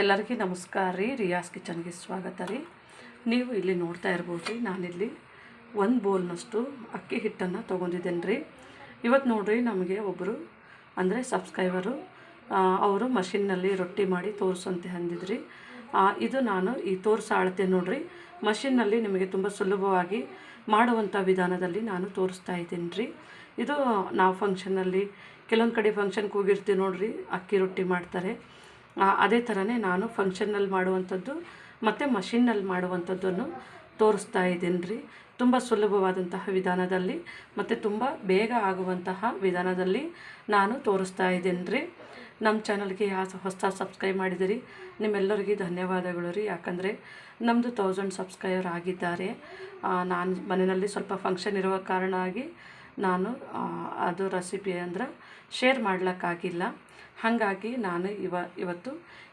ಎಲ್ಲರಿಗೂ ನಮಸ್ಕಾರ ರೀ. ರಿಯಾಸ್ ಕಿಚನ್ಗೆ ಸ್ವಾಗತ ರೀ. ನೀವು ಇಲ್ಲಿ ನೋಡ್ತಾ ಇರ್ಬೋದು ರೀ, ನಾನಿಲ್ಲಿ ಒಂದು ಬೌಲ್ನಷ್ಟು ಅಕ್ಕಿ ಹಿಟ್ಟನ್ನು ತೊಗೊಂಡಿದ್ದೇನೆ ರೀ. ಇವತ್ತು ನೋಡಿರಿ ನಮಗೆ ಒಬ್ಬರು ಅಂದರೆ ಸಬ್ಸ್ಕ್ರೈಬರು ಅವರು ಮಷಿನ್ನಲ್ಲಿ ರೊಟ್ಟಿ ಮಾಡಿ ತೋರಿಸಂತೆ ಅಂದಿದ್ರಿ. ಇದು ನಾನು ಈ ತೋರಿಸಾಳ್ತೆ ನೋಡಿರಿ. ಮಷಿನ್ನಲ್ಲಿ ನಿಮಗೆ ತುಂಬ ಸುಲಭವಾಗಿ ಮಾಡುವಂಥ ವಿಧಾನದಲ್ಲಿ ನಾನು ತೋರಿಸ್ತಾ ಇದ್ದೀನಿ ರೀ. ಇದು ನಾವು ಫಂಕ್ಷನಲ್ಲಿ ಕೆಲವೊಂದು ಕಡೆ ಫಂಕ್ಷನ್ಗೆ ಹೋಗಿರ್ತೀವಿ ನೋಡಿರಿ, ಅಕ್ಕಿ ರೊಟ್ಟಿ ಮಾಡ್ತಾರೆ. ಅದೇ ಥರನೇ ನಾನು ಫಂಕ್ಷನ್ನಲ್ಲಿ ಮಾಡುವಂಥದ್ದು ಮತ್ತು ಮಷಿನ್ನಲ್ಲಿ ಮಾಡುವಂಥದ್ದನ್ನು ತೋರಿಸ್ತಾ ಇದ್ದೀನಿ ರೀ ತುಂಬ ಸುಲಭವಾದಂತಹ ವಿಧಾನದಲ್ಲಿ ಮತ್ತು ತುಂಬ ಬೇಗ ಆಗುವಂತಹ ವಿಧಾನದಲ್ಲಿ ನಾನು ತೋರಿಸ್ತಾ ಇದ್ದೀನಿ ರೀ ನಮ್ಮ ಚಾನಲ್ಗೆ ಯಾವ ಹೊಸ ಸಬ್ಸ್ಕ್ರೈಬ್ ಮಾಡಿದಿರಿ, ನಿಮ್ಮೆಲ್ಲರಿಗೂ ಧನ್ಯವಾದಗಳು ರೀ. ಯಾಕಂದರೆ ನಮ್ಮದು ತೌಸಂಡ್ ಸಬ್ಸ್ಕ್ರೈಬರ್ ಆಗಿದ್ದಾರೆ. ನಾನು ಮನೆಯಲ್ಲಿ ಸ್ವಲ್ಪ ಫಂಕ್ಷನ್ ಇರುವ ಕಾರಣ ಆಗಿ ನಾನು ಅದು ರೆಸಿಪಿ ಅಂದ್ರೆ ಶೇರ್ ಮಾಡ್ಲಿಕ್ಕಾಗಿಲ್ಲ. ಹಾಗಾಗಿ ನಾನು ಇವ, ಇವತ್ತು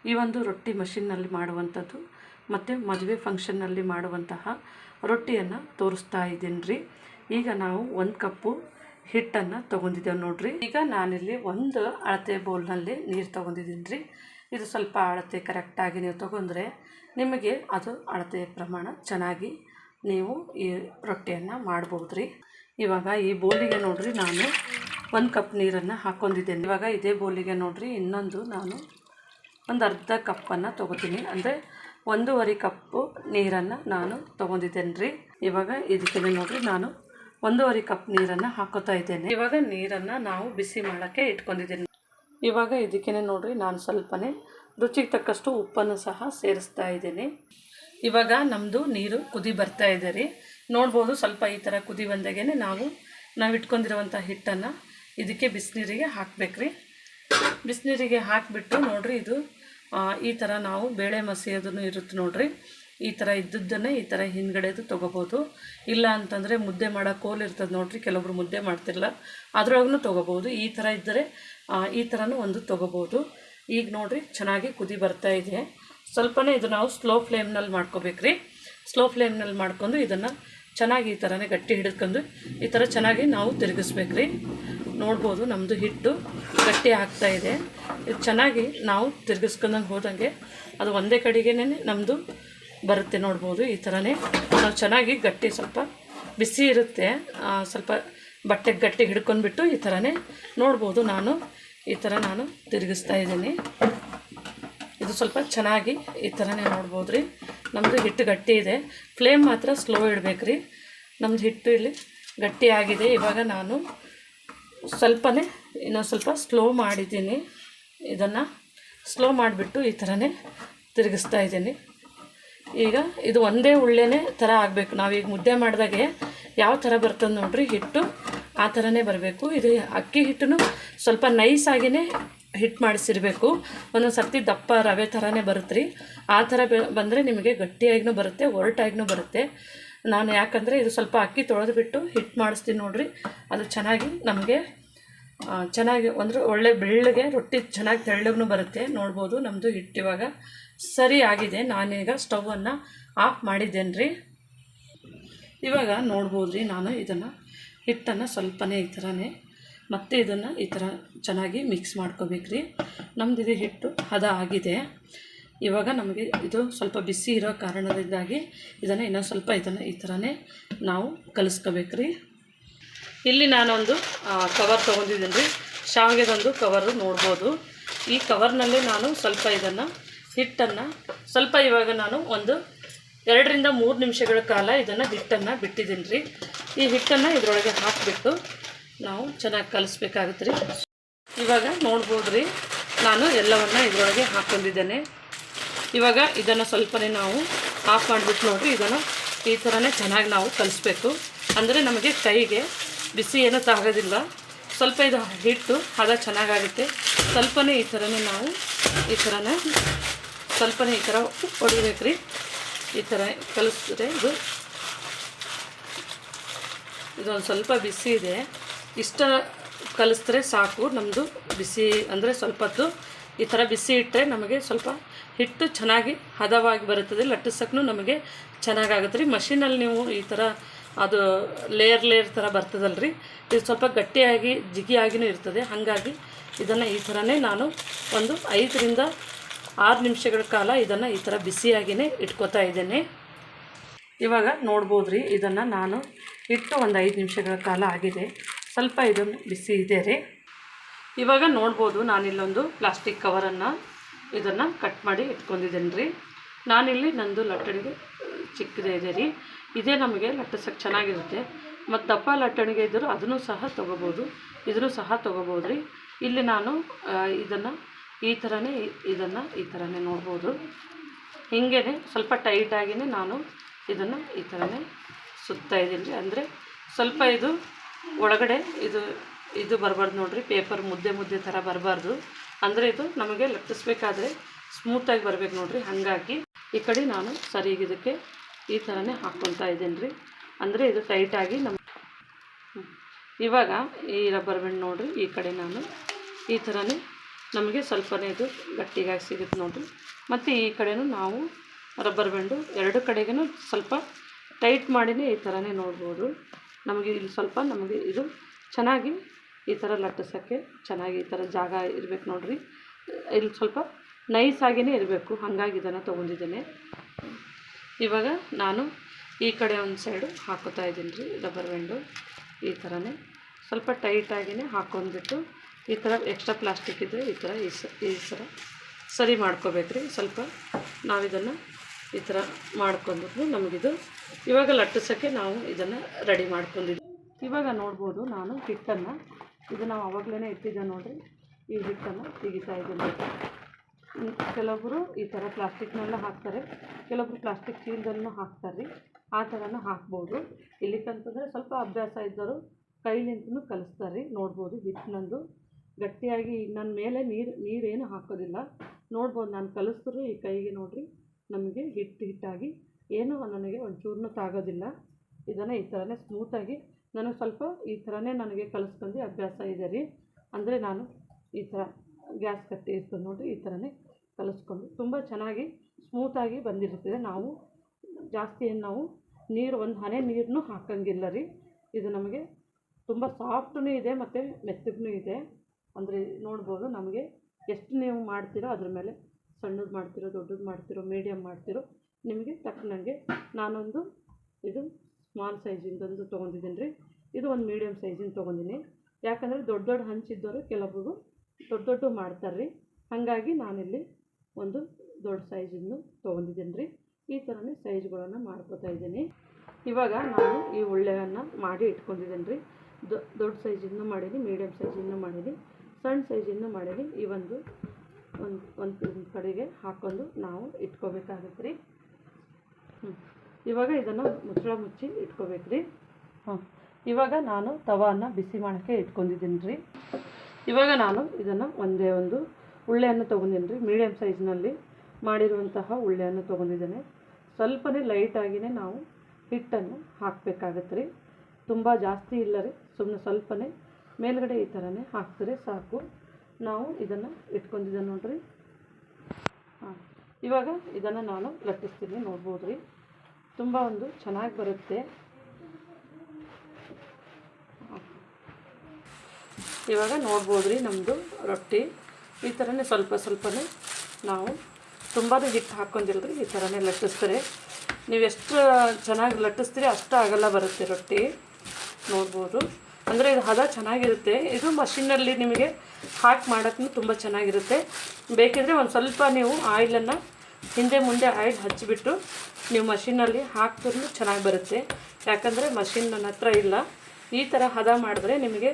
ಈ ಒಂದು ರೊಟ್ಟಿ ಮಷಿನ್ನಲ್ಲಿ ಮಾಡುವಂಥದ್ದು ಮತ್ತು ಮದುವೆ ಫಂಕ್ಷನ್ನಲ್ಲಿ ಮಾಡುವಂತಹ ರೊಟ್ಟಿಯನ್ನು ತೋರಿಸ್ತಾ ಇದ್ದೀನಿ ರೀ ಈಗ ನಾವು ಒಂದು ಕಪ್ಪು ಹಿಟ್ಟನ್ನು ತೊಗೊಂಡಿದ್ದೇವೆ ನೋಡ್ರಿ. ಈಗ ನಾನಿಲ್ಲಿ ಒಂದು ಅಳತೆ ಬೌಲ್ನಲ್ಲಿ ನೀರು ತೊಗೊಂಡಿದ್ದೀನಿ ರೀ ಇದು ಸ್ವಲ್ಪ ಅಳತೆ ಕರೆಕ್ಟಾಗಿ ನೀವು ತೊಗೊಂಡ್ರೆ ನಿಮಗೆ ಅದು ಅಳತೆ ಪ್ರಮಾಣ ಚೆನ್ನಾಗಿ ನೀವು ಈ ರೊಟ್ಟಿಯನ್ನು ಮಾಡ್ಬೋದು ರೀ ಇವಾಗ ಈ ಬೋಲಿಗೆ ನೋಡ್ರಿ ನಾನು ಒಂದು ಕಪ್ ನೀರನ್ನು ಹಾಕ್ಕೊಂಡಿದ್ದೇನೆ ಇವಾಗ ಇದೇ ಬೋಲಿಗೆ ನೋಡಿರಿ, ಇನ್ನೊಂದು ನಾನು ಒಂದು ಅರ್ಧ ಕಪ್ಪನ್ನು ತೊಗೋತೀನಿ. ಅಂದರೆ ಒಂದೂವರೆ ಕಪ್ಪು ನೀರನ್ನು ನಾನು ತೊಗೊಂಡಿದ್ದೇನೆ ರೀ ಇವಾಗ ಇದಕ್ಕೆ ನೋಡಿರಿ, ನಾನು ಒಂದೂವರೆ ಕಪ್ ನೀರನ್ನು ಹಾಕೋತಾ ಇದ್ದೇನೆ. ಇವಾಗ ನೀರನ್ನು ನಾವು ಬಿಸಿ ಮಾಡೋಕ್ಕೆ ಇಟ್ಕೊಂಡಿದ್ದೇನೆ. ಇವಾಗ ಇದಕ್ಕೆ ನೋಡಿರಿ, ನಾನು ಸ್ವಲ್ಪನೇ ರುಚಿಗೆ ತಕ್ಕಷ್ಟು ಉಪ್ಪನ್ನು ಸಹ ಸೇರಿಸ್ತಾ ಇದ್ದೀನಿ. ಇವಾಗ ನಮ್ಮದು ನೀರು ಕುದಿ ಬರ್ತಾ ಇದೆ ರೀ. ನೋಡ್ಬೋದು ಸ್ವಲ್ಪ ಈ ಥರ ಕುದಿ ಬಂದಾಗೇ ನಾವು ನಾವು ಇಟ್ಕೊಂಡಿರುವಂಥ ಹಿಟ್ಟನ್ನು ಇದಕ್ಕೆ ಬಿಸಿನೀರಿಗೆ ಹಾಕಬೇಕ್ರಿ. ಬಿಸಿನೀರಿಗೆ ಹಾಕಿಬಿಟ್ಟು ನೋಡಿರಿ ಇದು ಈ ಥರ ನಾವು ಬೇಳೆ ಮಸಿಯೋದನ್ನು ಇರುತ್ತೆ ನೋಡಿರಿ. ಈ ಥರ ಇದ್ದದ್ದನ್ನೇ ಈ ಥರ ಹಿಂದ್ಗಡೆದು ತೊಗೋಬೋದು. ಇಲ್ಲ ಅಂತಂದರೆ ಮುದ್ದೆ ಮಾಡೋ ಕೋಲ್ ಇರ್ತದೆ ನೋಡ್ರಿ ಕೆಲವೊಬ್ರು ಮುದ್ದೆ ಮಾಡ್ತಿರಲ್ಲ ಅದ್ರೊಳಗೂ ತೊಗೋಬೋದು. ಈ ಥರ ಇದ್ದರೆ ಈ ಥರನೂ ಒಂದು ತೊಗೋಬೋದು. ಈಗ ನೋಡಿರಿ, ಚೆನ್ನಾಗಿ ಕುದಿ ಬರ್ತಾ ಇದೆ. ಸ್ವಲ್ಪನೇ ಇದು ನಾವು ಸ್ಲೋ ಫ್ಲೇಮ್ನಲ್ಲಿ ಮಾಡ್ಕೋಬೇಕ್ರಿ. ಸ್ಲೋ ಫ್ಲೇಮ್ನಲ್ಲಿ ಮಾಡ್ಕೊಂಡು ಇದನ್ನು ಚೆನ್ನಾಗಿ ಈ ಥರನೇ ಗಟ್ಟಿ ಹಿಡಿದ್ಕೊಂಡು ಈ ಥರ ಚೆನ್ನಾಗಿ ನಾವು ತಿರುಗಿಸ್ಬೇಕ್ರಿ. ನೋಡ್ಬೋದು ನಮ್ಮದು ಹಿಟ್ಟು ಗಟ್ಟಿ ಆಗ್ತಾ ಇದೆ. ಇದು ಚೆನ್ನಾಗಿ ನಾವು ತಿರುಗಿಸ್ಕೊಂಡಂಗೆ ಹೋದಂಗೆ ಅದು ಒಂದೇ ಕಡೆಗೇ ನಮ್ಮದು ಬರುತ್ತೆ ನೋಡ್ಬೋದು ಈ ಥರನೇ ನಾವು ಚೆನ್ನಾಗಿ ಗಟ್ಟಿ ಸ್ವಲ್ಪ ಬಿಸಿ ಇರುತ್ತೆ. ಸ್ವಲ್ಪ ಬಟ್ಟೆಗೆ ಗಟ್ಟಿ ಹಿಡ್ಕೊಂಡ್ಬಿಟ್ಟು ಈ ಥರನೇ ನೋಡ್ಬೋದು ನಾನು. ಈ ಥರ ನಾನು ತಿರುಗಿಸ್ತಾ ಇದ್ದೀನಿ. ಇದು ಸ್ವಲ್ಪ ಚೆನ್ನಾಗಿ ಈ ಥರನೇ ನೋಡ್ಬೋದು ರೀ ನಮ್ಮದು ಹಿಟ್ಟು ಗಟ್ಟಿ ಇದೆ. ಫ್ಲೇಮ್ ಮಾತ್ರ ಸ್ಲೋ ಇಡಬೇಕು ರೀ ನಮ್ಮದು ಹಿಟ್ಟು ಇಲ್ಲಿ ಗಟ್ಟಿಯಾಗಿದೆ ಇವಾಗ ನಾನು ಸ್ವಲ್ಪನೇ, ಇನ್ನೊಂದು ಸ್ವಲ್ಪ ಸ್ಲೋ ಮಾಡಿದ್ದೀನಿ. ಇದನ್ನು ಸ್ಲೋ ಮಾಡಿಬಿಟ್ಟು ಈ ಥರನೇ ತಿರುಗಿಸ್ತಾ ಇದ್ದೀನಿ. ಈಗ ಇದು ಒಂದೇ ಉಳ್ಳೆನೇ ಥರ ಆಗಬೇಕು. ನಾವೀಗ ಮುದ್ದೆ ಮಾಡಿದಾಗೆ ಯಾವ ಥರ ಬರ್ತದೆ ನೋಡ್ರಿ? ಹಿಟ್ಟು ಆ ಥರನೇ ಬರಬೇಕು. ಇದು ಅಕ್ಕಿ ಹಿಟ್ಟು ಸ್ವಲ್ಪ ನೈಸಾಗಿಯೇ ಹಿಟ್ಟು ಮಾಡಿಸಿರಬೇಕು. ಒಂದೊಂದು ಸರ್ತಿ ದಪ್ಪ ರವೆ ಥರನೇ ಬರುತ್ತೆ ರೀ ಆ ಥರ ಬಂದರೆ ನಿಮಗೆ ಗಟ್ಟಿಯಾಗಿನೂ ಬರುತ್ತೆ, ಒರಟಾಗಿನೂ ಬರುತ್ತೆ. ನಾನು ಯಾಕಂದರೆ ಇದು ಸ್ವಲ್ಪ ಅಕ್ಕಿ ತೊಳೆದ್ಬಿಟ್ಟು ಹಿಟ್ಟು ಮಾಡಿಸ್ತೀನಿ ನೋಡಿರಿ. ಅದು ಚೆನ್ನಾಗಿ ನಮಗೆ ಚೆನ್ನಾಗಿ ಅಂದರೆ ಒಳ್ಳೆ ಬೆಳ್ಳಗೆ, ರೊಟ್ಟಿ ಚೆನ್ನಾಗಿ ತೆಳ್ಳಗೂ ಬರುತ್ತೆ. ನೋಡ್ಬೋದು ನಮ್ಮದು ಹಿಟ್ಟು ಇವಾಗ ಸರಿ ಆಗಿದೆ. ನಾನೀಗ ಸ್ಟವನ್ನು ಆಫ್ ಮಾಡಿದ್ದೇನೆ ರೀ ಇವಾಗ ನೋಡ್ಬೋದು ರೀ ನಾನು ಇದನ್ನು ಹಿಟ್ಟನ್ನು ಸ್ವಲ್ಪನೇ ಈ ಥರನೇ ಮತ್ತೆ ಇದನ್ನು ಈ ಥರ ಚೆನ್ನಾಗಿ ಮಿಕ್ಸ್ ಮಾಡ್ಕೋಬೇಕ್ರಿ. ನಮ್ದು ಇದು ಹಿಟ್ಟು ಹದ ಆಗಿದೆ. ಇವಾಗ ನಮಗೆ ಇದು ಸ್ವಲ್ಪ ಬಿಸಿ ಇರೋ ಕಾರಣದಿಂದಾಗಿ ಇದನ್ನು ಇನ್ನೊಂದು ಸ್ವಲ್ಪ ಇದನ್ನು ಈ ಥರನೇ ನಾವು ಕಲಿಸ್ಕೋಬೇಕ್ರಿ. ಇಲ್ಲಿ ನಾನೊಂದು ಕವರ್ ತೊಗೊಂಡಿದ್ದೀನಿ ರೀ ಶಾವಿಗೆದೊಂದು ಕವರು ನೋಡ್ಬೋದು. ಈ ಕವರ್ನಲ್ಲಿ ನಾನು ಸ್ವಲ್ಪ ಇದನ್ನು, ಹಿಟ್ಟನ್ನು ಸ್ವಲ್ಪ ಇವಾಗ ನಾನು ಒಂದು ಎರಡರಿಂದ ಮೂರು ನಿಮಿಷಗಳ ಕಾಲ ಇದನ್ನು ಹಿಟ್ಟನ್ನು ಬಿಟ್ಟಿದ್ದೀನಿ ರೀ ಈ ಹಿಟ್ಟನ್ನು ಇದರೊಳಗೆ ಹಾಕಿಬಿಟ್ಟು ನಾವು ಚೆನ್ನಾಗಿ ಕಲಿಸ್ಬೇಕಾಗುತ್ತೆ ರೀ ಇವಾಗ ನೋಡ್ಬೋದು ರೀ ನಾನು ಎಲ್ಲವನ್ನು ಇದರೊಳಗೆ ಹಾಕ್ಕೊಂಡಿದ್ದೇನೆ. ಇವಾಗ ಇದನ್ನು ಸ್ವಲ್ಪನೇ ನಾವು ಆಫ್ ಮಾಡಿಬಿಟ್ಟು ನೋಡ್ರಿ, ಇದನ್ನು ಈ ಥರನೇ ಚೆನ್ನಾಗಿ ನಾವು ಕಲಿಸ್ಬೇಕು. ಅಂದರೆ ನಮಗೆ ಕೈಗೆ ಬಿಸಿ ಏನೂ ತಾಗೋದಿಲ್ಲ. ಸ್ವಲ್ಪ ಇದು ಹಿಟ್ಟು ಹದ ಚೆನ್ನಾಗಾಗುತ್ತೆ. ಸ್ವಲ್ಪನೇ ಈ ಥರನೇ ನಾವು ಈ ಥರನೇ ಸ್ವಲ್ಪನೇ ಈ ಥರ ಹೊಡಿಬೇಕು ರೀ ಈ ಥರ ಕಲಿಸಿದ್ರೆ ಇದು, ಇದೊಂದು ಸ್ವಲ್ಪ ಬಿಸಿ ಇದೆ. ಇಷ್ಟ ಕಲಿಸ್ತರೆ ಸಾಕು. ನಮ್ಮದು ಬಿಸಿ ಅಂದರೆ ಸ್ವಲ್ಪ ಹೊತ್ತು ಈ ಥರ ಬಿಸಿ ಇಟ್ಟರೆ ನಮಗೆ ಸ್ವಲ್ಪ ಹಿಟ್ಟು ಚೆನ್ನಾಗಿ ಹದವಾಗಿ ಬರುತ್ತದೆ. ಲಟ್ಟಿಸೋಕ್ಕೂ ನಮಗೆ ಚೆನ್ನಾಗಾಗುತ್ತೆ ರೀ ಮಷಿನಲ್ಲಿ ನೀವು ಈ ಥರ ಅದು ಲೇಯರ್ ಲೇಯರ್ ಥರ ಬರ್ತದಲ್ಲ ರೀ ಇದು ಸ್ವಲ್ಪ ಗಟ್ಟಿಯಾಗಿ ಜಿಗಿಯಾಗಿಯೂ ಇರ್ತದೆ. ಹಾಗಾಗಿ ಇದನ್ನು ಈ ಥರನೇ ನಾನು ಒಂದು ಐದರಿಂದ ಆರು ನಿಮಿಷಗಳ ಕಾಲ ಇದನ್ನು ಈ ಥರ ಬಿಸಿಯಾಗಿಯೇ ಇಟ್ಕೋತಾ ಇದ್ದೇನೆ. ಇವಾಗ ನೋಡ್ಬೋದು ರೀ ಇದನ್ನು ನಾನು ಇಟ್ಟು ಒಂದು ಐದು ನಿಮಿಷಗಳ ಕಾಲ ಆಗಿದೆ. ಸ್ವಲ್ಪ ಇದನ್ನು ಬಿಸಿ ಇದೆ ರೀ. ಇವಾಗ ನೋಡ್ಬೋದು ನಾನಿಲ್ಲೊಂದು ಪ್ಲಾಸ್ಟಿಕ್ ಕವರನ್ನು ಇದನ್ನು ಕಟ್ ಮಾಡಿ ಇಟ್ಕೊಂಡಿದ್ದೇನೆ ರೀ. ನಾನಿಲ್ಲಿ ನಂದು ಲಟ್ಟಣಿಗೆ ಚಿಕ್ಕದೇ ಇದೆ ರೀ. ಇದೇ ನಮಗೆ ಲಟ್ಟಿಸಕ್ಕೆ ಚೆನ್ನಾಗಿರುತ್ತೆ. ಮತ್ತು ದಪ್ಪ ಲಟ್ಟಣಿಗೆ ಇದ್ದರೂ ಅದನ್ನು ಸಹ ತೊಗೋಬೋದು. ಇದನ್ನು ಸಹ ತೊಗೋಬೋದು ರೀ. ಇಲ್ಲಿ ನಾನು ಇದನ್ನು ಈ ಥರನೇ ಇದನ್ನು ಈ ಥರನೇ ನೋಡ್ಬೋದು. ಹಿಂಗೇ ಸ್ವಲ್ಪ ಟೈಟಾಗಿಯೇ ನಾನು ಇದನ್ನು ಈ ಥರನೇ ಸುತ್ತಾ ಇದ್ದೀನಿ ರೀ. ಅಂದರೆ ಸ್ವಲ್ಪ ಇದು ಒಳಗಡೆ ಇದು ಇದು ಬರಬಾರ್ದು ನೋಡಿರಿ ಪೇಪರ್ ಮುದ್ದೆ ಮುದ್ದೆ ಥರ ಬರಬಾರ್ದು. ಅಂದರೆ ಇದು ನಮಗೆ ಲಟ್ಟಿಸ್ಬೇಕಾದ್ರೆ ಸ್ಮೂತಾಗಿ ಬರಬೇಕು ನೋಡಿರಿ, ಹಾಗಾಗಿ ಈ ಕಡೆ ನಾನು ಸರಿಯಾಗಿ ಇದಕ್ಕೆ ಈ ಥರನೇ ಹಾಕ್ಕೊತಾ ಇದ್ದೀನಿ ರೀ ಅಂದರೆ ಇದು ಟೈಟಾಗಿ ನಮ್ಮ. ಇವಾಗ ಈ ರಬ್ಬರ್ ಬ್ಯಾಂಡ್ ನೋಡಿರಿ, ಈ ಕಡೆ ನಾನು ಈ ಥರನೇ ನಮಗೆ ಸ್ವಲ್ಪನೇ ಇದು ಗಟ್ಟಿಗಾಗಿ ಸಿಗುತ್ತೆ ನೋಡಿರಿ. ಮತ್ತು ಈ ಕಡೆನೂ ನಾವು ರಬ್ಬರ್ ಬ್ಯಾಂಡು ಎರಡು ಕಡೆಗೂ ಸ್ವಲ್ಪ ಟೈಟ್ ಮಾಡಿನೇ ಈ ಥರನೇ ನೋಡ್ಬೋದು. ನಮಗೆ ಇಲ್ಲಿ ಸ್ವಲ್ಪ ನಮಗೆ ಇದು ಚೆನ್ನಾಗಿ ಈ ಥರ ಲಟ್ಟಿಸೋಕ್ಕೆ ಚೆನ್ನಾಗಿ ಈ ಥರ ಜಾಗ ಇರಬೇಕು ನೋಡಿರಿ. ಇಲ್ಲಿ ಸ್ವಲ್ಪ ನೈಸ್ ಆಗಿಯೇ ಇರಬೇಕು. ಹಾಗಾಗಿ ಇದನ್ನು ತೊಗೊಂಡಿದ್ದೇನೆ. ಇವಾಗ ನಾನು ಈ ಕಡೆ ಒಂದು ಸೈಡು ಹಾಕೋತಾ ಇದ್ದೀನಿ ರೀ ರಬ್ಬರ್ ಬ್ಯಾಂಡು ಈ ಥರನೇ ಸ್ವಲ್ಪ ಟೈಟಾಗಿಯೇ ಹಾಕೊಂಡ್ಬಿಟ್ಟು ಈ ಥರ ಎಕ್ಸ್ಟ್ರಾ ಪ್ಲಾಸ್ಟಿಕ್ ಇದ್ದರೆ ಈ ಥರ ಈ ಸ ಈ ಸರಿ ಮಾಡ್ಕೋಬೇಕು ರೀ. ಸ್ವಲ್ಪ ನಾವಿದನ್ನು ಈ ಥರ ಮಾಡ್ಕೊಂಡ್ಬಿಟ್ಟು ನಮಗಿದು. ಇವಾಗ ಲಟ್ಟಿಸೋಕ್ಕೆ ನಾವು ಇದನ್ನು ರೆಡಿ ಮಾಡ್ಕೊಂಡಿದ್ದೀವಿ. ಇವಾಗ ನೋಡ್ಬೋದು ನಾನು ಹಿಟ್ಟನ್ನು. ಇದು ನಾವು ಆವಾಗಲೇ ಇಟ್ಟಿದ್ದೆ ನೋಡಿರಿ. ಈ ಹಿಟ್ಟನ್ನು ತೆಗಿತಾ ಇದ್ದೀನಿ. ಕೆಲವೊಬ್ಬರು ಈ ಥರ ಪ್ಲಾಸ್ಟಿಕ್ನೆಲ್ಲ ಹಾಕ್ತಾರೆ. ಕೆಲವೊಬ್ಬರು ಪ್ಲಾಸ್ಟಿಕ್ ಚೀಲದಲ್ಲೂ ಹಾಕ್ತಾರೆ. ಆ ಥರನೂ ಹಾಕ್ಬೋದು. ಇಲ್ಲಿಕಂತಂದರೆ ಸ್ವಲ್ಪ ಅಭ್ಯಾಸ ಇದ್ದವರು ಕೈಲಿಂತನೂ ಕಲಿಸ್ತಾರೆ. ನೋಡ್ಬೋದು ಹಿಟ್ಟಿನಂದು. ಗಟ್ಟಿಯಾಗಿ ನನ್ನ ಮೇಲೆ ನೀರು, ನೀರೇನು ಹಾಕೋದಿಲ್ಲ. ನೋಡ್ಬೋದು, ನಾನು ಕಲಿಸಿದ್ರು ಈ ಕೈಗೆ ನೋಡಿರಿ. ನಮಗೆ ಹಿಟ್ಟು ಹಿಟ್ಟಾಗಿ ಏನು ನನಗೆ ಒಂಚೂರನ್ನು ತಾಗೋದಿಲ್ಲ. ಇದನ್ನು ಈ ಥರನೇ ಸ್ಮೂತಾಗಿ ನನಗೆ ಸ್ವಲ್ಪ ಈ ಥರನೇ ನನಗೆ ಕಲಿಸ್ಕೊಂಡು ಅಭ್ಯಾಸ ಇದೆ ರೀ. ಅಂದರೆ ನಾನು ಈ ಥರ ಗ್ಯಾಸ್ ಕಟ್ಟಿ ಇರ್ತದೆ ನೋಡಿರಿ ಈ ಥರನೇ ಕಲಿಸ್ಕೊಂಡು ತುಂಬ ಚೆನ್ನಾಗಿ ಸ್ಮೂತಾಗಿ ಬಂದಿರುತ್ತದೆ ನಾವು ಜಾಸ್ತಿ ಏನು ನಾವು ನೀರು ಒಂದು ಹನೆ ನೀರನ್ನು ಹಾಕಂಗಿಲ್ಲ ರೀ. ಇದು ನಮಗೆ ತುಂಬ ಸಾಫ್ಟೂ ಇದೆ ಮತ್ತು ಮೆತ್ತಗೂ ಇದೆ. ಅಂದರೆ ನೋಡ್ಬೋದು ನಮಗೆ ಎಷ್ಟು ನೀವು ಮಾಡ್ತೀರೋ ಅದ್ರ ಮೇಲೆ ಸಣ್ಣದು ಮಾಡ್ತಿರೋ, ದೊಡ್ಡದು ಮಾಡ್ತಿರೋ ಮೀಡಿಯಮ್ ಮಾಡ್ತಿರೋ, ನಿಮಗೆ ತಕ್ಕನಂಗೆ ನಾನೊಂದು ಇದು ಸ್ಮಾಲ್ ಸೈಜಿಂದೊಂದು ತೊಗೊಂಡಿದ್ದೀನಿ ರೀ ಇದು ಒಂದು ಮೀಡಿಯಮ್ ಸೈಜಿಂದ ತೊಗೊಂಡಿನಿ. ಯಾಕಂದರೆ ದೊಡ್ಡ ದೊಡ್ಡ ಹಂಚಿದ್ದವರು ಕೆಲವೊಬ್ಬರು ದೊಡ್ಡ ದೊಡ್ಡ ಮಾಡ್ತಾರೆ ರೀ ಹಾಗಾಗಿ ನಾನಿಲ್ಲಿ ಒಂದು ದೊಡ್ಡ ಸೈಜಿಂದು ತೊಗೊಂಡಿದ್ದೀನಿ ರೀ ಈ ಥರನೇ ಸೈಜ್ಗಳನ್ನು ಮಾಡ್ಕೋತಾ ಇದ್ದೀನಿ. ಇವಾಗ ನಾನು ಈ ಉಳ್ಳೆಯನ್ನು ಮಾಡಿ ಇಟ್ಕೊಂಡಿದ್ದೀನಿ ರೀ ದೊಡ್ಡ ಸೈಜಿಂದು ಮಾಡೀನಿ ಮೀಡಿಯಮ್ ಸೈಜಿಂದು ಮಾಡೀನಿ ಸಣ್ಣ ಸೈಜಿಂದು ಮಾಡೀನಿ. ಈ ಒಂದು ಒಂದು ಒಂದು ಕಡೆಗೆ ಹಾಕೊಂಡು ನಾವು ಇಟ್ಕೋಬೇಕಾಗತ್ತೆ ರೀ. ಹ್ಞೂ ಇವಾಗ ಇದನ್ನು ಮುಚ್ಚಳ ಮುಚ್ಚಿ ಇಟ್ಕೋಬೇಕು ರೀ. ಹ್ಞೂ ಇವಾಗ ನಾನು ತವಾನ ಬಿಸಿ ಮಾಡೋಕ್ಕೆ ಇಟ್ಕೊಂಡಿದ್ದೀನಿ ರೀ. ಇವಾಗ ನಾನು ಇದನ್ನು ಒಂದೇ ಒಂದು ಉಳ್ಳೆಯನ್ನು ತೊಗೊಂಡಿನಿ ರೀ. ಮೀಡಿಯಮ್ ಸೈಜ್ನಲ್ಲಿ ಮಾಡಿರುವಂತಹ ಉಳ್ಳೆಯನ್ನು ತೊಗೊಂಡಿದ್ದೇನೆ. ಸ್ವಲ್ಪನೇ ಲೈಟಾಗಿಯೇ ನಾವು ಹಿಟ್ಟನ್ನು ಹಾಕಬೇಕಾಗತ್ತೆ ರೀ. ತುಂಬ ಜಾಸ್ತಿ ಇಲ್ಲ ರೀ. ಸುಮ್ಮನೆ ಸ್ವಲ್ಪನೇ ಮೇಲ್ಗಡೆ ಈ ಥರನೇ ಹಾಕ್ತಾರೆ ಸಾಕು. ನಾವು ಇದನ್ನು ಇಟ್ಕೊಂಡಿದ್ದೆ ನೋಡ್ರಿ. ಹಾಂ, ಇವಾಗ ಇದನ್ನು ನಾನು ಲಟ್ಟಿಸ್ತೀನಿ ನೋಡ್ಬೋದು ರೀ ತುಂಬ ಒಂದು ಚೆನ್ನಾಗಿ ಬರುತ್ತೆ. ಇವಾಗ ನೋಡ್ಬೋದು ರೀ ನಮ್ಮದು ರೊಟ್ಟಿ. ಈ ಥರನೇ ಸ್ವಲ್ಪ ಸ್ವಲ್ಪನೇ ನಾವು ತುಂಬಾ ಹಿಟ್ಟು ಹಾಕ್ಕೊಂಡಿಲ್ಲ ಈ ಥರನೇ ಲಟ್ಟಿಸ್ತಾರೆ. ನೀವು ಎಷ್ಟು ಚೆನ್ನಾಗಿ ಲಟ್ಟಿಸ್ತೀರಿ ಅಷ್ಟು ಆಗಲ್ಲ ಬರುತ್ತೆ ರೊಟ್ಟಿ. ನೋಡ್ಬೋದು. ಅಂದರೆ ಇದು ಹದ ಚೆನ್ನಾಗಿರುತ್ತೆ. ಇದು ಮಷಿನಲ್ಲಿ ನಿಮಗೆ ಹಾಕಿ ಮಾಡೋಕ್ಕೂ ತುಂಬ ಚೆನ್ನಾಗಿರುತ್ತೆ. ಬೇಕಿದ್ರೆ ಒಂದು ಸ್ವಲ್ಪ ನೀವು ಆಯಿಲನ್ನು ಹಿಂದೆ ಮುಂದೆ ಆಯಿಲ್ ಹಚ್ಚಿಬಿಟ್ಟು ನೀವು ಮಷಿನಲ್ಲಿ ಹಾಕಿದ್ರೂ ಚೆನ್ನಾಗಿ ಬರುತ್ತೆ. ಯಾಕಂದರೆ ಮಷಿನ್ ನನ್ನ ಹತ್ರ ಇಲ್ಲ. ಈ ಥರ ಹದ ಮಾಡಿದ್ರೆ ನಿಮಗೆ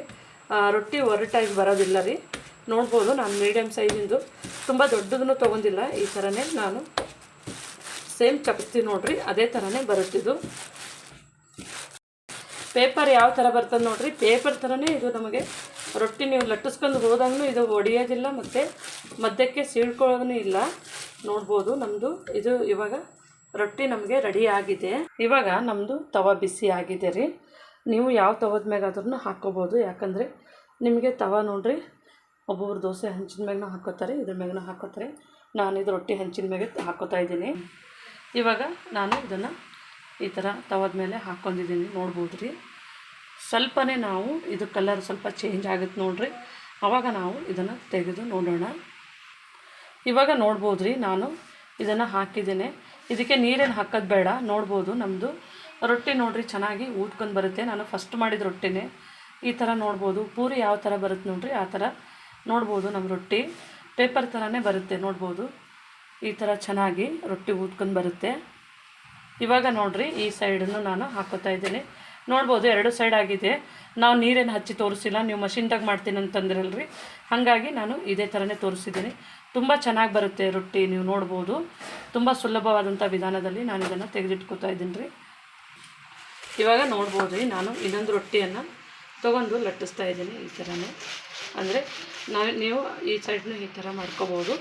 ರೊಟ್ಟಿ ಒರಟಾಗಿ ಬರೋದಿಲ್ಲ ರೀ. ನೋಡ್ಬೋದು ನಾನು ಮೀಡಿಯಮ್ ಸೈಜಿಂದು. ತುಂಬ ದೊಡ್ಡದನ್ನು ತೊಗೊಂಡಿಲ್ಲ. ಈ ಥರನೇ ನಾನು ಸೇಮ್ ಚಪಾತಿ ನೋಡ್ರಿ, ಅದೇ ಥರನೇ ಬರುತ್ತಿದ್ದು. ಪೇಪರ್ ಯಾವ ಥರ ಬರ್ತದೆ ನೋಡ್ರಿ. ಪೇಪರ್ ಥರನೇ ಇದು ನಮಗೆ ರೊಟ್ಟಿ ನೀವು ಲಟ್ಟಿಸ್ಕೊಂಡು ಹೋದಂಗೂ ಇದು ಒಡೆಯೋದಿಲ್ಲ ಮತ್ತು ಮಧ್ಯಕ್ಕೆ ಸೀಳ್ಕೊಳ್ಳೋದೂ ಇಲ್ಲ. ನೋಡ್ಬೋದು ನಮ್ಮದು ಇದು ಇವಾಗ ರೊಟ್ಟಿ ನಮಗೆ ರೆಡಿ ಆಗಿದೆ. ಇವಾಗ ನಮ್ಮದು ತವ ಬಿಸಿ ಆಗಿದೆ ರೀ. ನೀವು ಯಾವ ತವದ ಮ್ಯಾಗಾದ್ರೂ ಹಾಕ್ಕೋಬೋದು. ಯಾಕಂದರೆ ನಿಮಗೆ ತವ ನೋಡ್ರಿ, ಒಬ್ಬೊಬ್ರು ದೋಸೆ ಹಂಚಿನ ಮ್ಯಾಗನೂ ಹಾಕೋತಾರೆ ಇದ್ರ ಮ್ಯಾಗನೂ ಹಾಕೋತಾರೆ ನಾನು ಇದು ರೊಟ್ಟಿ ಹಂಚಿನ ಮ್ಯಾಗೆ ಹಾಕೋತಾ ಇದ್ದೀನಿ. ಇವಾಗ ನಾನು ಇದನ್ನು ಈ ಥರ ತವದ ಮೇಲೆ ಹಾಕ್ಕೊಂಡಿದ್ದೀನಿ. ನೋಡ್ಬೋದು ರೀ ಸ್ವಲ್ಪನೇ ನಾವು ಇದು ಕಲರ್ ಸ್ವಲ್ಪ ಚೇಂಜ್ ಆಗುತ್ತೆ ನೋಡ್ರಿ. ಆವಾಗ ನಾವು ಇದನ್ನು ತೆಗೆದು ನೋಡೋಣ. ಇವಾಗ ನೋಡ್ಬೋದು ರೀ ನಾನು ಇದನ್ನು ಹಾಕಿದ್ದೇನೆ. ಇದಕ್ಕೆ ನೀರೇನು ಹಾಕೋದು ಬೇಡ, ನೋಡ್ಬೋದು ನಮ್ಮದು ರೊಟ್ಟಿ ನೋಡ್ರಿ, ಚೆನ್ನಾಗಿ ಊದ್ಕೊಂಡು ಬರುತ್ತೆ. ನಾನು ಫಸ್ಟ್ ಮಾಡಿದ ರೊಟ್ಟಿನೇ. ಈ ಥರ ನೋಡ್ಬೋದು. ಪೂರಿ ಯಾವ ಥರ ಬರುತ್ತೆ ನೋಡ್ರಿ, ಆ ಥರ ನೋಡ್ಬೋದು ನಮ್ಮ ರೊಟ್ಟಿ. ಪೇಪರ್ ಥರನೇ ಬರುತ್ತೆ ನೋಡ್ಬೋದು. ಈ ಥರ ಚೆನ್ನಾಗಿ ರೊಟ್ಟಿ ಊದ್ಕೊಂಡು ಬರುತ್ತೆ. ಇವಾಗ ನೋಡ್ರಿ, ಈ ಸೈಡನ್ನು ನಾನು ಹಾಕೋತಾ ಇದ್ದೀನಿ. ನೋಡ್ಬೋದು, ಎರಡು ಸೈಡ್ ಆಗಿದೆ. ನಾವು ನೀರೇನು ಹಚ್ಚಿ ತೋರಿಸಿಲ್ಲ, ನೀವು ಮಷಿನ್ದಾಗ ಮಾಡ್ತೀನಿ ಅಂತಂದ್ರಲ್ರಿ. ಹಾಗಾಗಿ ನಾನು ಇದೇ ಥರನೇ ತೋರಿಸಿದ್ದೀನಿ. ತುಂಬ ಚೆನ್ನಾಗಿ ಬರುತ್ತೆ ರೊಟ್ಟಿ, ನೀವು ನೋಡ್ಬೋದು. ತುಂಬ ಸುಲಭವಾದಂಥ ವಿಧಾನದಲ್ಲಿ ನಾನು ಇದನ್ನು ತೆಗೆದಿಟ್ಕೋತಾ ಇದ್ದೀನಿ ರೀ ಇವಾಗ ನೋಡ್ಬೋದು ರೀ, ನಾನು ಇನ್ನೊಂದು ರೊಟ್ಟಿಯನ್ನು ತೊಗೊಂಡು ಲಟ್ಟಿಸ್ತಾ ಇದ್ದೀನಿ ಈ ಥರನೇ ಅಂದರೆ ನಾವು, ನೀವು ಈ ಸೈಡ್ನು ಈ ಥರ ಮಾಡ್ಕೋಬೋದು.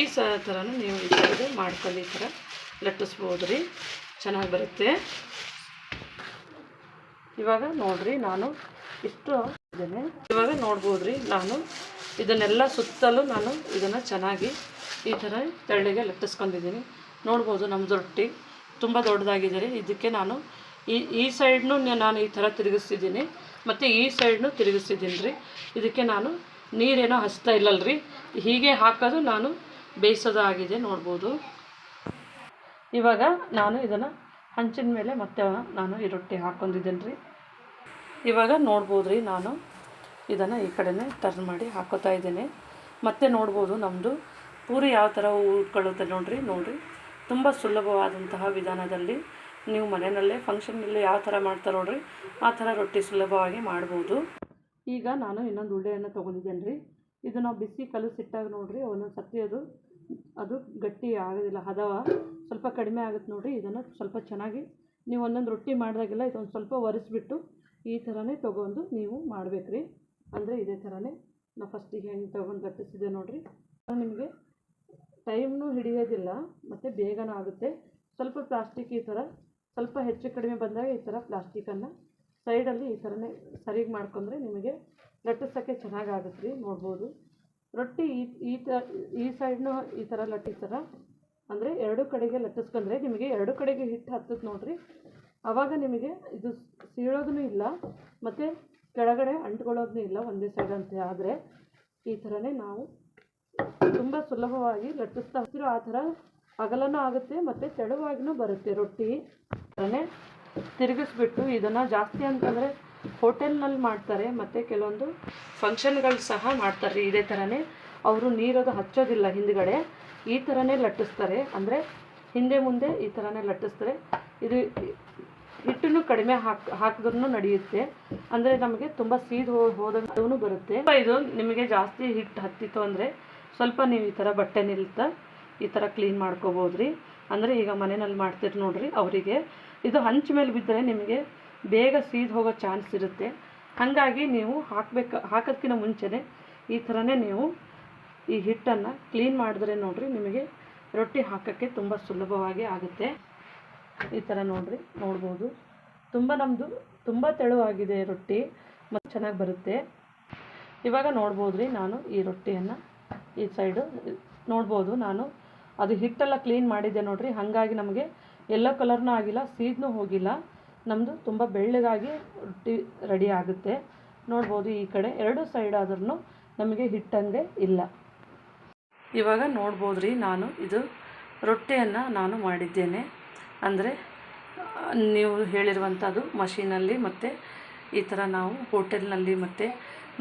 ಈ ಸ ಥರನೂ ನೀವು ಈ ಸೈಡ್ ಮಾಡ್ಕೊಂಡು ಈ ಥರ ಲಟ್ಟಿಸ್ಬೋದು ರೀ. ಚೆನ್ನಾಗಿ ಬರುತ್ತೆ. ಇವಾಗ ನೋಡ್ರಿ ನಾನು ಇಷ್ಟು ಇದ್ದೇನೆ. ಇವಾಗ ನೋಡ್ಬೋದ್ರಿ ನಾನು ಇದನ್ನೆಲ್ಲ ಸುತ್ತಲೂ ನಾನು ಇದನ್ನು ಚೆನ್ನಾಗಿ ಈ ಥರ ತೆಳ್ಳಿಗೆ ಲಟ್ಟಿಸ್ಕೊಂಡಿದ್ದೀನಿ. ನೋಡ್ಬೋದು ನಮ್ಮದು ರೊಟ್ಟಿ ತುಂಬ ದೊಡ್ಡದಾಗಿದೆ ರೀ ಇದಕ್ಕೆ ನಾನು ಈ ಈ ಸೈಡ್ನು ನಾನು ಈ ಥರ ತಿರುಗಿಸ್ತಿದ್ದೀನಿ. ಮತ್ತು ಈ ಸೈಡ್ನು ತಿರುಗಿಸ್ತಿದ್ದೀನಿ ರೀ ಇದಕ್ಕೆ ನಾನು ನೀರೇನೋ ಹಚ್ತಾ ಇಲ್ಲಲ್ರಿ. ಹೀಗೆ ಹಾಕೋದು ನಾನು ಬೇಯಿಸೋದಾಗಿದೆ ನೋಡ್ಬೋದು. ಇವಾಗ ನಾನು ಇದನ್ನು ಹಂಚಿನ ಮೇಲೆ ಮತ್ತೆ ನಾನು ಈ ರೊಟ್ಟಿ ಹಾಕ್ಕೊಂಡಿದ್ದೀನಿ ರೀ ಇವಾಗ ನೋಡ್ಬೋದು ರೀ ನಾನು ಇದನ್ನು ಈ ಕಡೆನೇ ಟರ್ನ್ ಮಾಡಿ ಹಾಕೋತಾ ಇದ್ದೀನಿ. ಮತ್ತೆ ನೋಡ್ಬೋದು ನಮ್ಮದು ಪೂರಿ ಯಾವ ಥರ ಉಟ್ಕೊಳ್ಳುತ್ತೆ ನೋಡ್ರಿ, ನೋಡಿರಿ. ತುಂಬ ಸುಲಭವಾದಂತಹ ವಿಧಾನದಲ್ಲಿ ನೀವು ಮನೆಯಲ್ಲೇ ಫಂಕ್ಷನಲ್ಲಿ ಯಾವ ಥರ ಮಾಡ್ತಾರೆ ನೋಡಿರಿ, ಆ ಥರ ರೊಟ್ಟಿ ಸುಲಭವಾಗಿ ಮಾಡ್ಬೋದು. ಈಗ ನಾನು ಇನ್ನೊಂದು ಉಳ್ಳೆಯನ್ನು ತೊಗೊಂಡಿದ್ದೇನೆ ರೀ ಇದನ್ನು ಬಿಸಿ ಕಲಸಿಟ್ಟಾಗ ನೋಡಿರಿ ಸತಿ ಅದು ಗಟ್ಟಿ ಆಗೋದಿಲ್ಲ. ಹದವ ಸ್ವಲ್ಪ ಕಡಿಮೆ ಆಗುತ್ತೆ ನೋಡಿರಿ, ಇದನ್ನು ಸ್ವಲ್ಪ ಚೆನ್ನಾಗಿ ನೀವು ಒಂದೊಂದು ರೊಟ್ಟಿ ಮಾಡಿದಾಗೆಲ್ಲ ಇದೊಂದು ಸ್ವಲ್ಪ ಒರೆಸ್ಬಿಟ್ಟು ಈ ಥರನೇ ತೊಗೊಂಡು ನೀವು ಮಾಡ್ಬೇಕು ರೀ ಅಂದರೆ ಇದೇ ಥರನೇ ನಾ ಫಸ್ಟಿಗೆ ಹೆಂಗೆ ತೊಗೊಂಡು ಲಟ್ಟಿಸಿದೆ ನೋಡಿರಿ. ನಿಮಗೆ ಟೈಮ್ನೂ ಹಿಡಿಯೋದಿಲ್ಲ, ಮತ್ತು ಬೇಗನೂ ಆಗುತ್ತೆ. ಸ್ವಲ್ಪ ಪ್ಲಾಸ್ಟಿಕ್ ಈ ಥರ, ಸ್ವಲ್ಪ ಹೆಚ್ಚು ಕಡಿಮೆ ಬಂದಾಗ ಈ ಥರ ಪ್ಲಾಸ್ಟಿಕನ್ನು ಸೈಡಲ್ಲಿ ಈ ಥರನೇ ಸರಿಗೆ ಮಾಡ್ಕೊಂಡ್ರೆ ನಿಮಗೆ ಲಟ್ಟಿಸೋಕ್ಕೆ ಚೆನ್ನಾಗಾಗುತ್ತೆ ರೀ, ನೋಡ್ಬೋದು. ರೊಟ್ಟಿ ಈ ಈ ತ, ಈ ಸೈಡ್ನು ಈ ಥರ ಲಟ್ಟಿಸ್ತಾರ ಅಂದರೆ ಎರಡು ಕಡೆಗೆ ಲಟ್ಟಿಸ್ಕೊಂಡ್ರೆ ನಿಮಗೆ ಎರಡು ಕಡೆಗೆ ಹಿಟ್ಟು ಹತ್ತದ ನೋಡಿರಿ. ಆವಾಗ ನಿಮಗೆ ಇದು ಸೀಳೋದೂ ಇಲ್ಲ, ಮತ್ತು ಕೆಳಗಡೆ ಅಂಟ್ಕೊಳ್ಳೋದೂ ಇಲ್ಲ ಒಂದೇ ಸೈಡ್ ಅಂತ. ಆದರೆ ಈ ಥರನೇ ನಾವು ತುಂಬ ಸುಲಭವಾಗಿ ಲಟ್ಟಿಸ್ತಾ ಹೋಗ್ತಿರೋ ಆ ಥರ ಅಗಲನೂ ಆಗುತ್ತೆ, ಮತ್ತು ತೆಳುವಾಗಿನೂ ಬರುತ್ತೆ ರೊಟ್ಟಿ. ಥರನೇ ತಿರುಗಿಸ್ಬಿಟ್ಟು ಇದನ್ನು ಜಾಸ್ತಿ ಅಂತಂದರೆ ಹೋಟೆಲ್ನಲ್ಲಿ ಮಾಡ್ತಾರೆ, ಮತ್ತು ಕೆಲವೊಂದು ಫಂಕ್ಷನ್ಗಳು ಸಹ ಮಾಡ್ತಾರೆ ಇದೇ ಥರನೇ. ಅವರು ನೀರದು ಹಚ್ಚೋದಿಲ್ಲ ಹಿಂದ್ಗಡೆ. ಈ ಥರನೇ ಲಟ್ಟಿಸ್ತಾರೆ. ಅಂದರೆ ಹಿಂದೆ ಮುಂದೆ ಈ ಥರನೇ ಲಟ್ಟಿಸ್ತಾರೆ. ಇದು ಹಿಟ್ಟನ್ನು ಕಡಿಮೆ ಹಾಕ್ ಹಾಕಿದ್ರೂ ನಡೆಯುತ್ತೆ. ಅಂದರೆ ನಮಗೆ ತುಂಬ ಸೀದ್ ಹೋದಂಗೂ ಬರುತ್ತೆ. ಇದು ನಿಮಗೆ ಜಾಸ್ತಿ ಹಿಟ್ಟು ಹತ್ತಿತ್ತು ಅಂದರೆ ಸ್ವಲ್ಪ ನೀವು ಈ ಥರ ಬಟ್ಟೆ ನಿಲ್ತಾ ಈ ಥರ ಕ್ಲೀನ್ ಮಾಡ್ಕೋಬೋದು ರೀ ಅಂದರೆ ಈಗ ಮನೆಯಲ್ಲಿ ಮಾಡ್ತೀರಿ ನೋಡ್ರಿ ಅವರಿಗೆ. ಇದು ಹಂಚ ಮೇಲೆ ಬಿದ್ದರೆ ನಿಮಗೆ ಬೇಗ ಸೀದ್ ಹೋಗೋ ಚಾನ್ಸ್ ಇರುತ್ತೆ. ಹಾಗಾಗಿ ನೀವು ಹಾಕಬೇಕು, ಹಾಕೋದ್ಕಿಂತ ಮುಂಚೆನೇ ಈ ಥರನೇ ನೀವು ಈ ಹಿಟ್ಟನ್ನು ಕ್ಲೀನ್ ಮಾಡಿದ್ರೆ ನೋಡಿರಿ ನಿಮಗೆ ರೊಟ್ಟಿ ಹಾಕೋಕ್ಕೆ ತುಂಬ ಸುಲಭವಾಗಿ ಆಗುತ್ತೆ. ಈ ಥರ ನೋಡಿರಿ, ನೋಡ್ಬೋದು. ತುಂಬ ನಮ್ಮದು ತುಂಬ ತೆಳುವಾಗಿದೆ ರೊಟ್ಟಿ, ಮತ್ತು ಚೆನ್ನಾಗಿ ಬರುತ್ತೆ. ಇವಾಗ ನೋಡ್ಬೋದು ರೀ ನಾನು ಈ ರೊಟ್ಟಿಯನ್ನು ಈ ಸೈಡು ನೋಡ್ಬೋದು ನಾನು. ಅದು ಹಿಟ್ಟೆಲ್ಲ ಕ್ಲೀನ್ ಮಾಡಿದ್ದೆ ನೋಡಿರಿ, ಹಾಗಾಗಿ ನಮಗೆ ಎಲ್ಲೋ ಕಲರ್ನೂ ಆಗಿಲ್ಲ, ಸೀದ್ನೂ ಹೋಗಿಲ್ಲ. ನಮ್ಮದು ತುಂಬ ಬೆಳ್ಳಗಾಗಿ ರೊಟ್ಟಿ ರೆಡಿ ಆಗುತ್ತೆ. ನೋಡ್ಬೋದು ಈ ಕಡೆ ಎರಡು ಸೈಡ್ ಆದ್ರೂ ನಮಗೆ ಹಿಟ್ಟಂಗೆ ಇಲ್ಲ. ಇವಾಗ ನೋಡ್ಬೋದು ರೀ ನಾನು ಇದು ರೊಟ್ಟಿಯನ್ನು ನಾನು ಮಾಡಿದ್ದೇನೆ. ಅಂದರೆ, ನೀವು ಹೇಳಿರುವಂಥದ್ದು ಮಷೀನಲ್ಲಿ ಮತ್ತು ಈ ಥರ ನಾವು ಹೋಟೆಲ್ನಲ್ಲಿ ಮತ್ತು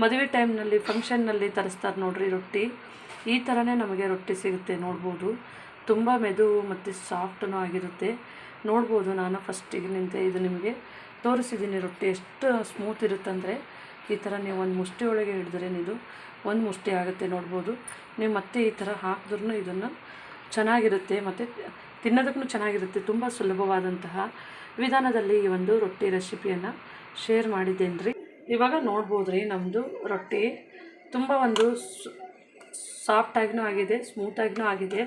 ಮದುವೆ ಟೈಮ್ನಲ್ಲಿ ಫಂಕ್ಷನ್ನಲ್ಲಿ ತರಿಸ್ತಾರೆ ನೋಡ್ರಿ ರೊಟ್ಟಿ. ಈ ಥರನೇ ನಮಗೆ ರೊಟ್ಟಿ ಸಿಗುತ್ತೆ ನೋಡ್ಬೋದು. ತುಂಬ ಮೆದು ಮತ್ತು ಸಾಫ್ಟನೂ ಆಗಿರುತ್ತೆ. ನೋಡ್ಬೋದು ನಾನು ಫಸ್ಟಿಗೆ ನಿಂತೆ ಇದು ನಿಮಗೆ. ತೋರಿಸಿದ್ದೀನಿ ರೊಟ್ಟಿ ಎಷ್ಟು ಸ್ಮೂತ್ ಇರುತ್ತಂದರೆ ಈ ಥರ ನೀವು ಒಂದು ಮುಷ್ಟಿ ಒಳಗೆ ಹಿಡಿದ್ರೆ ಇದು ಒಂದು ಮುಷ್ಟಿ ಆಗುತ್ತೆ ನೋಡ್ಬೋದು. ನೀವು ಮತ್ತೆ ಈ ಥರ ಹಾಕಿದ್ರೂ ಇದನ್ನು ಚೆನ್ನಾಗಿರುತ್ತೆ ಮತ್ತು ತಿನ್ನೋದಕ್ಕೂ ಚೆನ್ನಾಗಿರುತ್ತೆ, ತುಂಬ ಸುಲಭವಾದಂತಹ ವಿಧಾನದಲ್ಲಿ ಈ ಒಂದು ರೊಟ್ಟಿ ರೆಸಿಪಿಯನ್ನು ಶೇರ್ ಮಾಡಿದ್ದೇನೆ ರೀ ಇವಾಗ ನೋಡ್ಬೋದು ರೀ ನಮ್ಮದು ರೊಟ್ಟಿ ತುಂಬ ಒಂದು ಸಾಫ್ಟಾಗಿನೂ ಆಗಿದೆ ಸ್ಮೂತಾಗಿನೂ ಆಗಿದೆ.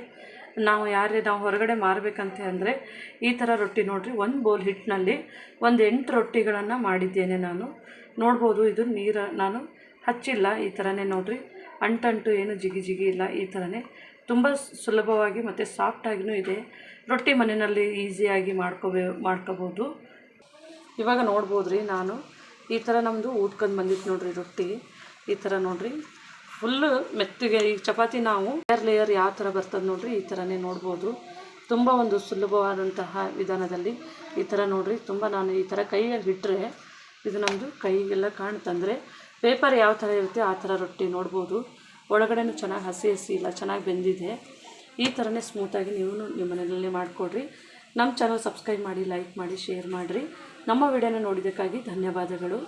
ನಾವು ಯಾರೇ ನಾವು ಹೊರಗಡೆ ಮಾರಬೇಕಂತ ಅಂದರೆ ಈ ಥರ ರೊಟ್ಟಿ ನೋಡಿರಿ, ಒಂದು ಬೌಲ್ ಹಿಟ್ಟಿನಲ್ಲಿ ಒಂದು ಎಂಟು ರೊಟ್ಟಿಗಳನ್ನು ಮಾಡಿದ್ದೇನೆ ನಾನು. ನೋಡ್ಬೋದು ಇದು ನೀರು, ನಾನು ಹಚ್ಚಿಲ್ಲ ಈ ಥರನೇ ನೋಡಿರಿ. ಅಂಟಂಟು ಏನು ಜಿಗಿ ಜಿಗಿ ಇಲ್ಲ ಈ ಥರನೇ ತುಂಬ ಸುಲಭವಾಗಿ ಮತ್ತು ಸಾಫ್ಟಾಗಿಯೂ ಇದೆ. ರೊಟ್ಟಿ ಮನೆಯಲ್ಲಿ ಈಸಿಯಾಗಿ ಮಾಡ್ಕೋಬೇ, ಮಾಡ್ಕೋಬೋದು. ಇವಾಗ ನೋಡ್ಬೋದು ರೀ ನಾನು. ಈ ಥರ ನಮ್ಮದು ಊದ್ಕೊಂಡು ಬಂದಿತ್ತು ನೋಡಿರಿ ರೊಟ್ಟಿ. ಈ ಥರ ನೋಡ್ರಿ. ಫುಲ್ಲು ಮೆತ್ತಗೆ ಈ ಚಪಾತಿ ನಾವು ಲೇಯರ್ ಲೇಯರ್ ಯಾವ ಥರ ಬರ್ತದೆ ನೋಡ್ರಿ ಈ ಥರನೇ ನೋಡ್ಬೋದು. ತುಂಬ ಒಂದು ಸುಲಭವಾದಂತಹ ವಿಧಾನದಲ್ಲಿ ಈ ಥರ ನೋಡ್ರಿ. ತುಂಬ ನಾನು ಈ ಥರ ಕೈಯಲ್ಲಿ ಇಟ್ಟರೆ ಇದು ನಮ್ಮದು ಕೈಗೆಲ್ಲ ಕಾಣ್ತಂದರೆ ಪೇಪರ್ ಯಾವ ಥರ ಇರುತ್ತೆ ಆ ಥರ ರೊಟ್ಟಿ ನೋಡ್ಬೋದು. ಒಳಗಡೆನೂ ಚೆನ್ನಾಗಿ ಹಸಿ ಹಸಿ ಇಲ್ಲ, ಚೆನ್ನಾಗಿ ಬೆಂದಿದೆ. ಈ ಥರನೇ ಸ್ಮೂತಾಗಿ ನೀವು ನಿಮ್ಮ ಮನೆಯಲ್ಲಿ ಮಾಡಿಕೊಡ್ರಿ. ನಮ್ಮ ಚಾನಲ್ ಸಬ್ಸ್ಕ್ರೈಬ್ ಮಾಡಿ ಲೈಕ್ ಮಾಡಿ ಶೇರ್ ಮಾಡಿರಿ. ನಮ್ಮ ವಿಡಿಯೋನ ನೋಡಿದ್ದಕ್ಕಾಗಿ ಧನ್ಯವಾದಗಳು.